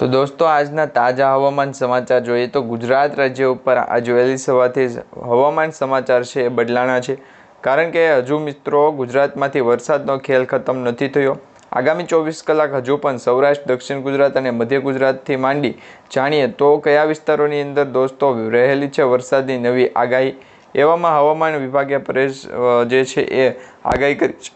તો દોસ્તો, આજના તાજા હવામાન સમાચાર જોઈએ તો ગુજરાત રાજ્ય ઉપર આજ વહેલી સવારથી હવામાન સમાચાર છે એ બદલાણા છે. કારણ કે હજુ મિત્રો, ગુજરાતમાંથી વરસાદનો ખેલ ખતમ નથી થયો. આગામી ચોવીસ કલાક હજુ પણ સૌરાષ્ટ્ર, દક્ષિણ ગુજરાત અને મધ્ય ગુજરાતથી માંડી જાણીએ તો કયા વિસ્તારોની અંદર દોસ્તો રહેલી છે વરસાદની નવી આગાહી? એવામાં હવામાન વિભાગે પરેશ જે છે એ આગાહી કરી છે.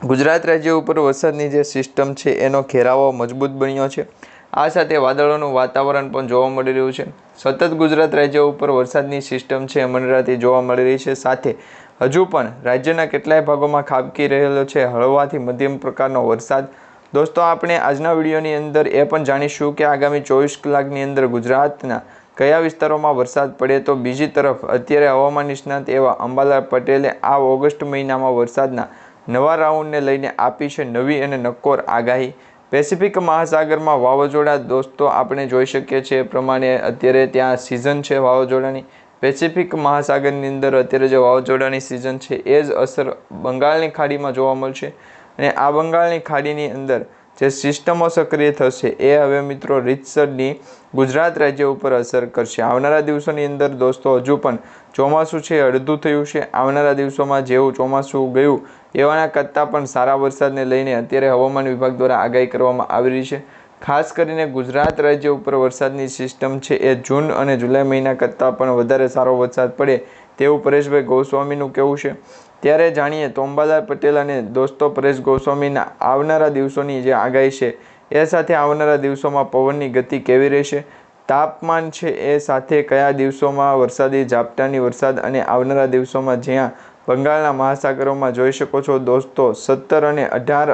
ગુજરાત રાજ્ય ઉપર વરસાદની જે સિસ્ટમ છે એનો ઘેરાવો મજબૂત બન્યો છે. આ સાથે વાદળોનું વાતાવરણ પણ જોવા મળી રહ્યું છે. સતત ગુજરાત રાજ્ય ઉપર વરસાદની સિસ્ટમ છે મંડરાતી જોવા મળી રહી છે. સાથે હજુ પણ રાજ્યના કેટલાય ભાગોમાં ખાબકી રહેલો છે. હળવાથી મધ્યમ પ્રકારનો વરસાદ. દોસ્તો, આપણે આજના વિડીયોની અંદર એ પણ જાણીશું કે આગામી ચોવીસ કલાકની અંદર ગુજરાતના કયા વિસ્તારોમાં વરસાદ પડે તો બીજી તરફ અત્યારે હવામાન નિષ્ણાત એવા અંબાલાલ પટેલે આ ઓગસ્ટ મહિનામાં વરસાદના નવા રાઉન્ડને લઈને આપી છે નવી અને નક્કોર આગાહી. પેસિફિક મહાસાગરમાં વાવાઝોડા દોસ્તો, આપણે જોઈ શકીએ છીએ પ્રમાણે અત્યારે ત્યાં સિઝન છે વાવાઝોડાની. પેસિફિક મહાસાગરની અંદર અત્યારે જે વાવાઝોડાની સિઝન છે, એ જ અસર બંગાળની ખાડીમાં જોવા મળશે. અને આ બંગાળની ખાડીની અંદર જે સિસ્ટમો સક્રિય થશે, એ હવે મિત્રો રીતસરની ગુજરાત રાજ્ય ઉપર અસર કરશે. આવનારા દિવસોની અંદર દોસ્તો, હજુ પણ ચોમાસું છે, અડધું થયું છે. આવનારા દિવસોમાં જેવું ચોમાસું ગયું, એવાના કરતાં પણ સારા વરસાદને લઈને અત્યારે હવામાન વિભાગ દ્વારા આગાહી કરવામાં આવી રહી છે. ખાસ કરીને ગુજરાત રાજ્ય ઉપર વરસાદની સિસ્ટમ છે એ જૂન અને જુલાઈ મહિના કરતાં પણ વધારે સારો વરસાદ પડે તેવું પરેશભાઈ ગોસ્વામીનું કહેવું છે. ત્યારે જાણીએ તો પટેલ અને દોસ્તો પરેશ ગોસ્વામીના આવનારા દિવસોની જે આગાહી છે, એ સાથે આવનારા દિવસોમાં પવનની ગતિ કેવી રહેશે? તાપમાન છે એ સાથે કયા દિવસોમાં? વરસાદી ઝાપટાની વરસાદ અને આવનારા દિવસોમાં જ્યાં બંગાળના મહાસાગરોમાં જોઈ શકો છો દોસ્તો, સત્તર અને અઢાર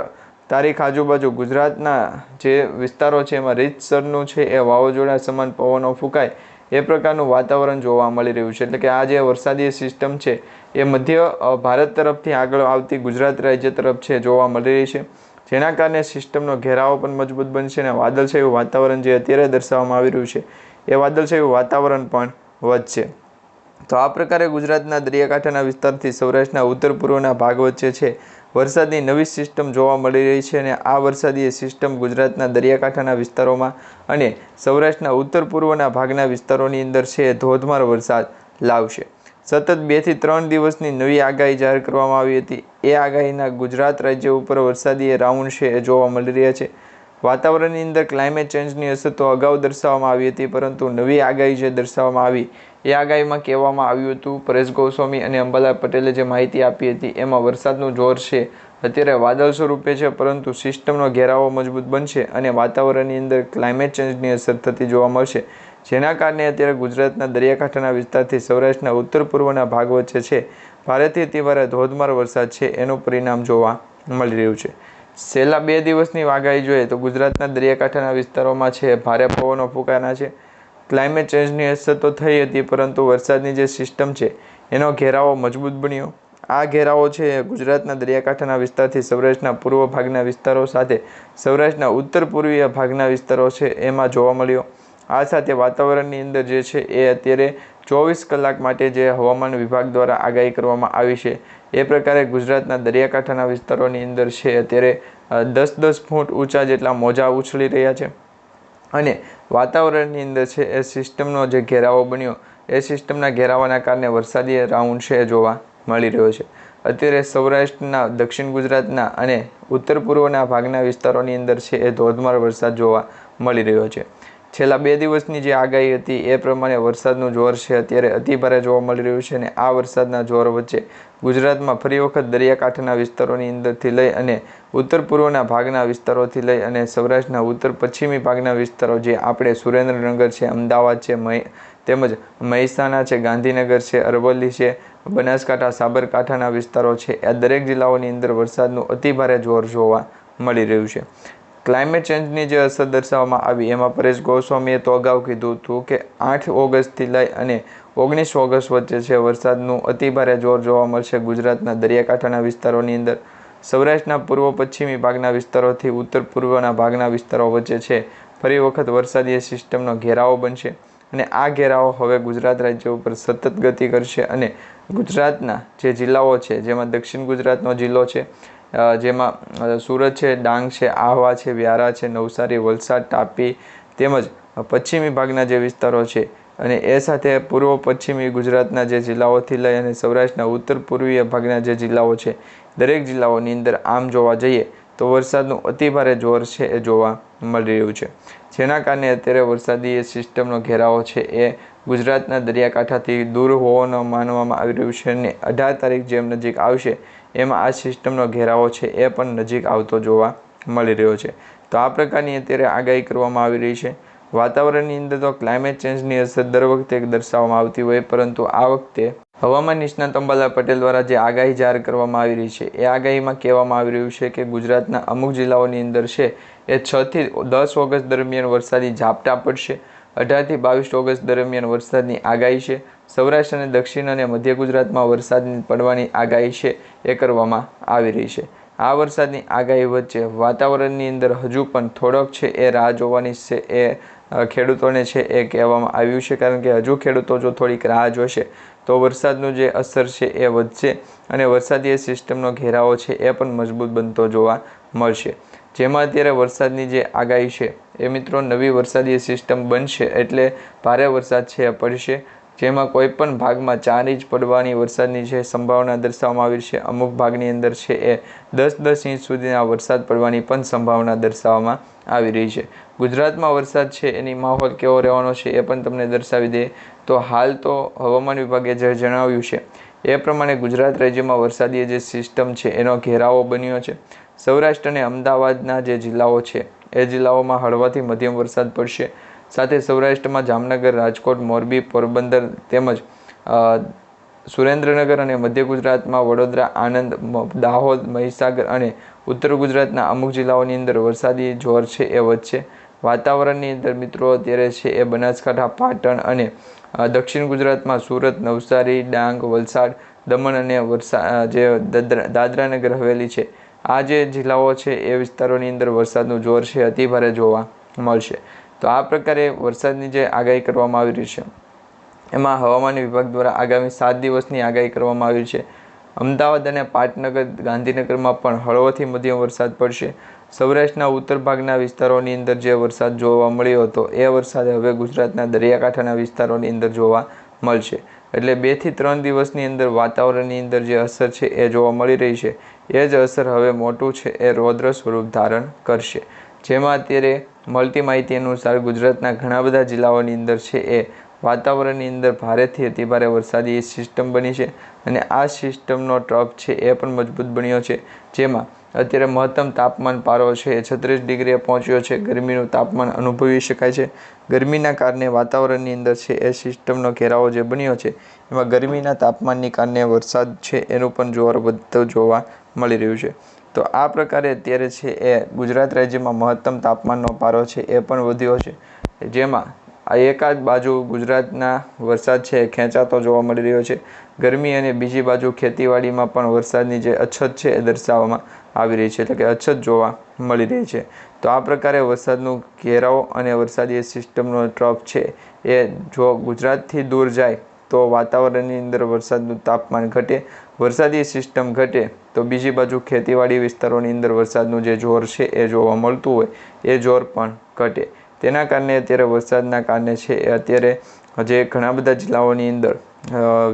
તારીખ આજુબાજુ ગુજરાતના જે વિસ્તારો છે એમાં રીતસરનું છે એ વાવાઝોડા સમાન પવનો ફૂંકાય એ પ્રકારનું વાતાવરણ જોવા મળી રહ્યું છે. એટલે કે આ જે વરસાદી સિસ્ટમ છે એ મધ્ય ભારત તરફથી આગળ આવતી ગુજરાત રાજ્ય તરફ છે જોવા મળી રહી છે. જેના કારણે સિસ્ટમનો ઘેરાવો પણ મજબૂત બનશે અને વાદળછાયું વાતાવરણ જે અત્યારે દર્શાવવામાં આવી રહ્યું છે, એ વાદળછાયું વાતાવરણ પણ વધશે. તો આ પ્રકારે ગુજરાતના દરિયાકાંઠાના વિસ્તારથી સૌરાષ્ટ્રના ઉત્તર પૂર્વના ભાગ વચ્ચે છે. વરસાદની નવી સિસ્ટમ જોવા મળી રહી છે અને આ વરસાદી સિસ્ટમ ગુજરાતના દરિયાકાંઠાના વિસ્તારોમાં અને સૌરાષ્ટ્રના ઉત્તર પૂર્વના ભાગના વિસ્તારોની અંદર છે. ધોધમાર વરસાદ લાવશે. સતત બેથી ત્રણ દિવસની નવી આગાહી જાહેર કરવામાં આવી હતી. એ આગાહીના ગુજરાત રાજ્ય ઉપર વરસાદી રાઉન્ડ છે એ જોવા મળી રહ્યા છે. વાતાવરણની અંદર ક્લાઇમેટ ચેન્જની અસર તો અગાઉ દર્શાવવામાં આવી હતી, પરંતુ નવી આગાહી જે દર્શાવવામાં આવી, એ આગાહીમાં કહેવામાં આવ્યું હતું પરેશ ગોસ્વામી અને અંબાલાલ પટેલે જે માહિતી આપી હતી, એમાં વરસાદનું જોર છે. અત્યારે વાદળ સ્વરૂપે છે, પરંતુ સિસ્ટમનો ઘેરાવો મજબૂત બનશે અને વાતાવરણની અંદર ક્લાઇમેટ ચેન્જની અસર થતી જોવા મળશે. જેના કારણે અત્યારે ગુજરાતના દરિયાકાંઠાના વિસ્તારથી સૌરાષ્ટ્રના ઉત્તર પૂર્વના ભાગ વચ્ચે છે. ભારેથી અતિભારે ધોધમાર વરસાદ છે, એનું પરિણામ જોવા મળી રહ્યું છે. છેલ્લા બે દિવસની વાગાઈ જોઈએ તો ગુજરાતના દરિયાકાંઠાના વિસ્તારોમાં છે, ભારે પવનો ફૂંકાના છે. ક્લાઇમેટ ચેન્જની અસર તો થઈ હતી, પરંતુ વરસાદની જે સિસ્ટમ છે, એનો ઘેરાવો મજબૂત બન્યો. આ ઘેરાવો છે ગુજરાતના દરિયાકાંઠાના વિસ્તારથી સૌરાષ્ટ્રના પૂર્વ ભાગના વિસ્તારો સાથે સૌરાષ્ટ્રના ઉત્તર પૂર્વીય ભાગના વિસ્તારો છે, એમાં જોવા મળ્યો. આ સાથે વાતાવરણની અંદર જે છે એ અત્યારે ચોવીસ કલાક માટે જે હવામાન વિભાગ દ્વારા આગાહી કરવામાં આવી છે. એ પ્રકારે ગુજરાતના દરિયાકાંઠાના વિસ્તારોની અંદર છે અત્યારે દસ દસ ફૂટ ઊંચા જેટલા મોજા ઉછળી રહ્યા છે. અને વાતાવરણની અંદર છે એ સિસ્ટમનો જે ઘેરાવો બન્યો, એ સિસ્ટમના ઘેરાવાના કારણે વરસાદી રાઉન્ડ છે જોવા મળી રહ્યો છે. અત્યારે સૌરાષ્ટ્રના, દક્ષિણ ગુજરાતના અને ઉત્તર પૂર્વના ભાગના વિસ્તારોની અંદર છે એ ધોધમાર વરસાદ જોવા મળી રહ્યો છે. છેલ્લા બે દિવસની જે આગાહી હતી, એ પ્રમાણે વરસાદનું જોર છે. અત્યારે અતિભારે જોવા મળી રહ્યું છે અને આ વરસાદના જોર વચ્ચે ગુજરાતમાં ફરી વખત દરિયાકાંઠાના વિસ્તારોની અંદરથી લઈ અને ઉત્તર પૂર્વના ભાગના વિસ્તારોથી લઈ અને સૌરાષ્ટ્રના ઉત્તર પશ્ચિમી ભાગના વિસ્તારો જે આપણે સુરેન્દ્રનગર છે, અમદાવાદ છે તેમજ મહેસાણા છે, ગાંધીનગર છે, અરવલ્લી છે, બનાસકાંઠા, સાબરકાંઠાના વિસ્તારો છે, આ દરેક જિલ્લાઓની અંદર વરસાદનું અતિભારે જોર જોવા મળી રહ્યું છે. ક્લાઇમેટ ચેન્જની જે અસર દર્શાવવામાં આવી, એમાં પરેશ ગોસ્વામીએ તો અગાઉ કીધું હતું કે આઠ ઓગસ્ટથી લઈ અને ઓગણીસ ઓગસ્ટ વચ્ચે છે વરસાદનું અતિભારે જોર જોવા મળશે ગુજરાતના દરિયાકાંઠાના વિસ્તારોની અંદર. સૌરાષ્ટ્રના પૂર્વ પશ્ચિમી ભાગના વિસ્તારોથી ઉત્તર પૂર્વના ભાગના વિસ્તારો વચ્ચે છે. ફરી વખત વરસાદી સિસ્ટમનો ઘેરાવો બનશે અને આ ઘેરાવો હવે ગુજરાત રાજ્ય ઉપર સતત ગતિ કરશે અને ગુજરાતના જે જિલ્લાઓ છે, જેમાં દક્ષિણ ગુજરાતનો જિલ્લો છે જેમાં સુરત છે, ડાંગ છે, આહવા છે, વ્યારા છે, નવસારી, વલસાડ, તાપી તેમજ પશ્ચિમી ભાગના જે વિસ્તારો છે અને એ સાથે પૂર્વ પશ્ચિમી ગુજરાતના જે જિલ્લાઓથી લઈ અને સૌરાષ્ટ્રના ઉત્તર પૂર્વીય ભાગના જે જિલ્લાઓ છે, દરેક જિલ્લાઓની અંદર આમ જોવા જઈએ તો વરસાદનું અતિભારે જોર છે એ જોવા મળી રહ્યું છે. જેના કારણે અત્યારે વરસાદી સિસ્ટમનો ઘેરાવો છે એ ગુજરાતના દરિયાકાંઠાથી દૂર હોવાનું માનવામાં આવી રહ્યું છે અને અઢાર તારીખ જેમ નજીક આવશે એમાં આ સિસ્ટમનો ઘેરાવો છે, એ પણ નજીક આવતો જોવા મળી રહ્યો છે. તો આ પ્રકારની અત્યારે આગાહી કરવામાં આવી રહી છે. વાતાવરણની અંદર તો ક્લાઇમેટ ચેન્જની અસર દર વખતે દર્શાવવામાં આવતી હોય, પરંતુ આ વખતે હવામાન નિષ્ણાત અંબાલાલ પટેલ દ્વારા જે આગાહી જાહેર કરવામાં આવી રહી છે, એ આગાહીમાં કહેવામાં આવી રહ્યું છે કે ગુજરાતના અમુક જિલ્લાઓની અંદર છે, એ છથી દસ ઓગસ્ટ દરમિયાન વરસાદી ઝાપટા પડશે. અઢારથી બાવીસ ઓગસ્ટ દરમિયાન વરસાદની આગાહી છે. સૌરાષ્ટ્ર અને દક્ષિણ અને મધ્ય ગુજરાતમાં વરસાદની પડવાની આગાહી છે એ કરવામાં આવી રહી છે. આ વરસાદની આગાહી વચ્ચે વાતાવરણની અંદર હજુ પણ થોડોક છે એ રાહ જોવાની છે એ ખેડૂતોને છે એ કહેવામાં આવ્યું છે. કારણ કે હજુ ખેડૂતો જો થોડીક રાહ જોશે તો વરસાદનું જે અસર છે એ વધશે અને વરસાદીય સિસ્ટમનો ઘેરાવો છે એ પણ મજબૂત બનતો જોવા મળશે. જેમાં અત્યારે વરસાદની જે આગાહી છે એ મિત્રો નવી વરસાદીય સિસ્ટમ બનશે એટલે ભારે વરસાદ છે પડશે. જેમાં કોઈ પણ ભાગમાં ચાર ઇંચ પડવાની વરસાદની છે સંભાવના દર્શાવવામાં આવી છે, અમુક ભાગની અંદર છે એ દસ દસ ઇંચ સુધીના વરસાદ પડવાની પણ સંભાવના દર્શાવવામાં આવી રહી છે. ગુજરાતમાં વરસાદ છે, એની માહોલ કેવો રહેવાનો છે એ પણ તમને દર્શાવી દે તો હાલ તો હવામાન વિભાગે જે જણાવ્યું છે, એ પ્રમાણે ગુજરાત રાજ્યમાં વરસાદી જે સિસ્ટમ છે એનો ઘેરાવો બન્યો છે. સૌરાષ્ટ્ર અને અમદાવાદના જે જિલ્લાઓ છે, એ જિલ્લાઓમાં હળવાથી મધ્યમ વરસાદ પડશે. સાથે સૌરાષ્ટ્રમાં જામનગર, રાજકોટ, મોરબી, પોરબંદર તેમજ સુરેન્દ્રનગર અને મધ્ય ગુજરાતમાં વડોદરા, આણંદ દાહોદ, મહીસાગર અને ઉત્તર ગુજરાતના અમુક જિલ્લાઓની અંદર વરસાદી જોર છે એ વધશે. વાતાવરણની અંદર મિત્રો અત્યારે છે એ બનાસકાંઠા, પાટણ અને દક્ષિણ ગુજરાતમાં સુરત, નવસારી, ડાંગ, વલસાડ, દમણ અને વરસા જે દાદરા, દાદરાનગર હવેલી છે, આ જે જિલ્લાઓ છે એ વિસ્તારોની અંદર વરસાદનું જોર છે અતિભારે જોવા મળશે. તો આ પ્રકારે વરસાદની જે આગાહી કરવામાં આવી રહી છે, એમાં હવામાન વિભાગ દ્વારા આગામી સાત દિવસની આગાહી કરવામાં આવી છે. અમદાવાદ અને પાટનગર, ગાંધીનગરમાં પણ હળવોથી મધ્યમ વરસાદ પડશે. સૌરાષ્ટ્રના ઉત્તર ભાગના વિસ્તારોની અંદર જે વરસાદ જોવા મળ્યો હતો, એ વરસાદ હવે ગુજરાતના દરિયાકાંઠાના વિસ્તારોની અંદર જોવા મળશે. એટલે બેથી ત્રણ દિવસની અંદર વાતાવરણની અંદર જે અસર છે એ જોવા મળી રહી છે. એ જ અસર હવે મોટું છે એ રૌદ્ર સ્વરૂપ ધારણ કરશે. જેમાં અત્યારે મળતી માહિતી અનુસાર ગુજરાતના ઘણા બધા જિલ્લાઓની અંદર છે એ વાતાવરણની અંદર ભારેથી અતિભારે વરસાદી સિસ્ટમ બની છે અને આ સિસ્ટમનો ટ્રફ છે એ પણ મજબૂત બન્યો છે. જેમાં અત્યારે મહત્તમ તાપમાન પારો છે એ છત્રીસ ડિગ્રીએ પહોંચ્યો છે. ગરમીનું તાપમાન અનુભવી શકાય છે. ગરમીના કારણે વાતાવરણની અંદર છે એ સિસ્ટમનો ઘેરાવો જે બન્યો છે એમાં ગરમીના તાપમાનની કારણે વરસાદ છે એનું પણ જોર વધતું જોવા મળી રહ્યું છે. તો આ પ્રકારે અત્યારે છે એ ગુજરાત રાજ્યમાં મહત્તમ તાપમાનનો પારો છે એ પણ વધ્યો છે. જેમાં આ એકાદ બાજુ ગુજરાતના વરસાદ છે એ ખેંચાતો જોવા મળી રહ્યો છે. ગરમી અને બીજી બાજુ ખેતીવાડીમાં પણ વરસાદની જે અછત છે એ દર્શાવવામાં આવી રહી છે, એટલે કે અછત જોવા મળી રહી છે. તો આ પ્રકારે વરસાદનું ઘેરાવો અને વરસાદી સિસ્ટમનો ટ્રફ છે એ જો ગુજરાતથી દૂર જાય તો વાતાવરણની અંદર વરસાદનું તાપમાન ઘટે વરસાદી સિસ્ટમ ઘટે તો બીજી બાજુ ખેતીવાડી વિસ્તારોની અંદર વરસાદનું જે જોર છે એ જોવા મળતું હોય, એ જોર પણ ઘટે. તેના કારણે અત્યારે વરસાદના કારણે છે એ અત્યારે જે ઘણા બધા જિલ્લાઓની અંદર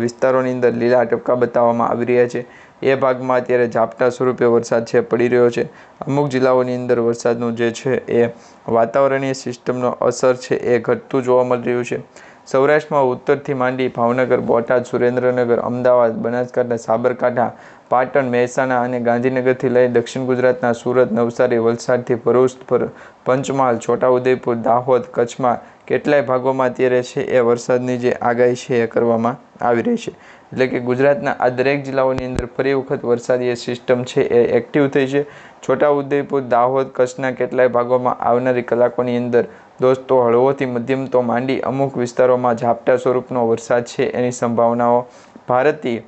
વિસ્તારોની અંદર લીલા ટપકા બતાવવામાં આવી રહ્યા છે. એ ભાગમાં અત્યારે ઝાપટા સ્વરૂપે વરસાદ છે, પડી રહ્યો છે. અમુક જિલ્લાઓની અંદર વરસાદનું જે છે એ વાતાવરણીય સિસ્ટમનો અસર છે એ ઘટતું જોવા મળી રહ્યું છે. સૌરાષ્ટ્રમાં ઉત્તરથી માંડી ભાવનગર, બોટાદ, સુરેન્દ્રનગર, અમદાવાદ, બનાસકાંઠા, સાબરકાંઠા, પાટણ, મહેસાણા અને ગાંધીનગરથી લઈ દક્ષિણ ગુજરાતના સુરત, નવસારી, વલસાડથી ભરૂચ પર પંચમહાલ, છોટાઉદેપુર, દાહોદ, કચ્છમાં કેટલાય ભાગોમાં અત્યારે છે એ વરસાદની જે આગાહી છે એ કરવામાં આવી રહી છે. એટલે કે ગુજરાતના આ દરેક જિલ્લાઓની અંદર ફરી વખત વરસાદી સિસ્ટમ છે એ એક્ટિવ થઈ છે. છોટાઉદેપુર, દાહોદ, કચ્છના કેટલાય ભાગોમાં આવનારી કલાકોની અંદર દોસ્તો હળવોથી મધ્યમ તો માંડી અમુક વિસ્તારોમાં ઝાપટા સ્વરૂપનો વરસાદ છે એની સંભાવનાઓ ભારતીય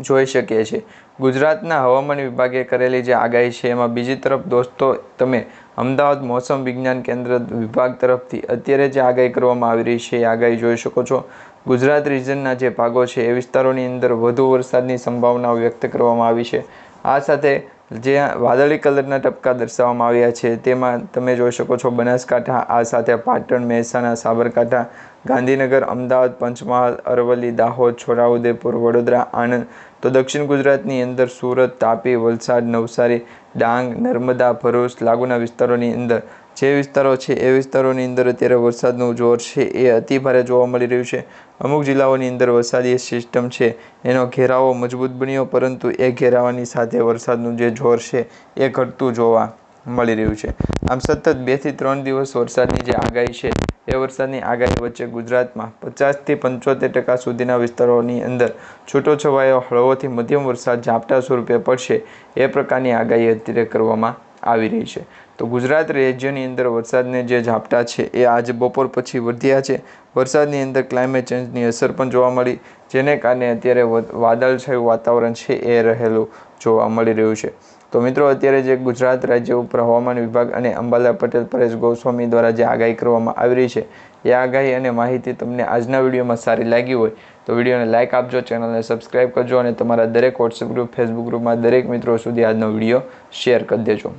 જોઈ શકીએ છીએ. ગુજરાતના હવામાન વિભાગે કરેલી જે આગાહી છે એમાં બીજી તરફ દોસ્તો તમે અમદાવાદ મોસમ વિજ્ઞાન કેન્દ્ર વિભાગ તરફથી અત્યારે જે આગાહી કરવામાં આવી રહી છે, એ આગાહી જોઈ શકો છો. ગુજરાત રિજનના જે ભાગો છે, એ વિસ્તારોની અંદર વધુ વરસાદની સંભાવનાઓ વ્યક્ત કરવામાં આવી છે. આ સાથે જે વાદળી કલરના ટપકા દર્શાવવામાં આવ્યા છે, તેમાં તમે જોઈ શકો છો બનાસકાંઠા, આ સાથે પાટણ, મહેસાણા, સાબરકાંઠા, ગાંધીનગર, અમદાવાદ, પંચમહાલ, અરવલ્લી, દાહોદ, છોટાઉદેપુર, વડોદરા, આણંદ તો દક્ષિણ ગુજરાતની અંદર સુરત, તાપી, વલસાડ, નવસારી, ડાંગ, નર્મદા, ભરૂચ લાગુના વિસ્તારોની અંદર જે વિસ્તારો છે એ વિસ્તારોની અંદર અત્યારે વરસાદનું જોર છે એ અતિ ભારે જોવા મળી રહ્યું છે. અમુક જિલ્લાઓની અંદર વરસાદી સિસ્ટમ છે, એનો ઘેરાવો મજબૂત બન્યો, પરંતુ એ ઘેરાવાની સાથે વરસાદનું જે જોર છે એ ઘટતું જોવા મળી રહ્યું છે. આમ સતત બેથી ત્રણ દિવસ વરસાદની જે આગાહી છે એ વરસાદની આગાહી વચ્ચે ગુજરાતમાં પચાસથી પંચોતેર ટકા સુધીના વિસ્તારોની અંદર છૂટોછવાયો હળવોથી મધ્યમ વરસાદ ઝાપટા સ્વરૂપે પડશે એ પ્રકારની આગાહી અત્યારે કરવામાં આવી રહી છે. તો ગુજરાત રાજ્યની અંદર વરસાદને જે ઝાપટા છે એ આજે બપોર પછી વધ્યા છે. વરસાદની અંદર ક્લાઇમેટ ચેન્જની અસર પણ જોવા મળી, જેને કારણે અત્યારે વાદળછાયું વાતાવરણ છે એ રહેલું જોવા મળી રહ્યું છે. તો મિત્રો, અત્યારે જે ગુજરાત રાજ્ય ઉપર હવામાન વિભાગ અને અંબાલા પટેલ, પરેશ ગોસ્વામી દ્વારા જે આગાહી કરવામાં આવી રહી છે, એ આગાહી અને માહિતી તમને આજના વિડીયોમાં સારી લાગી હોય, તો વિડીયોને લાઇક આપજો, ચેનલને સબસ્ક્રાઈબ કરજો અને તમારા દરેક વોટ્સએપ ગ્રુપ ફેસબુક ગ્રુપમાં દરેક મિત્રો સુધી આજનો વીડિયો શેર કરી દેજો.